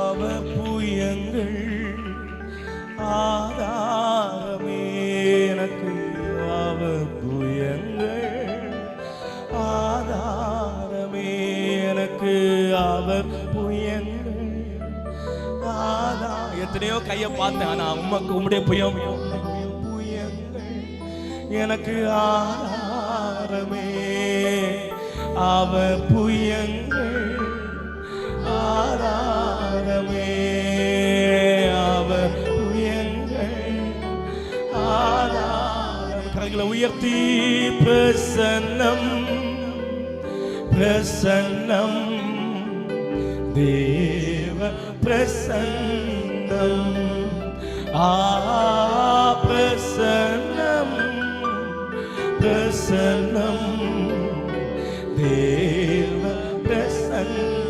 அவ புயங்கள் ஆதாரமே. எனக்கு அவர் புயங்கள் ஆதாரமே. எனக்கு அவர் புயங்கள் ஆதா. எத்தனையோ கையை பார்த்தேன் ஆனா உமக்கு உம்முடைய புயம் புயங்கள் எனக்கு ஆதாரமே. அவ புயங்கள் கரங்களை உயர்த்தி பிரசன்னம் பிரசன்னம் தேவ பிரசன்னம் ஆ பிரசன்னம் பிரசன்னம்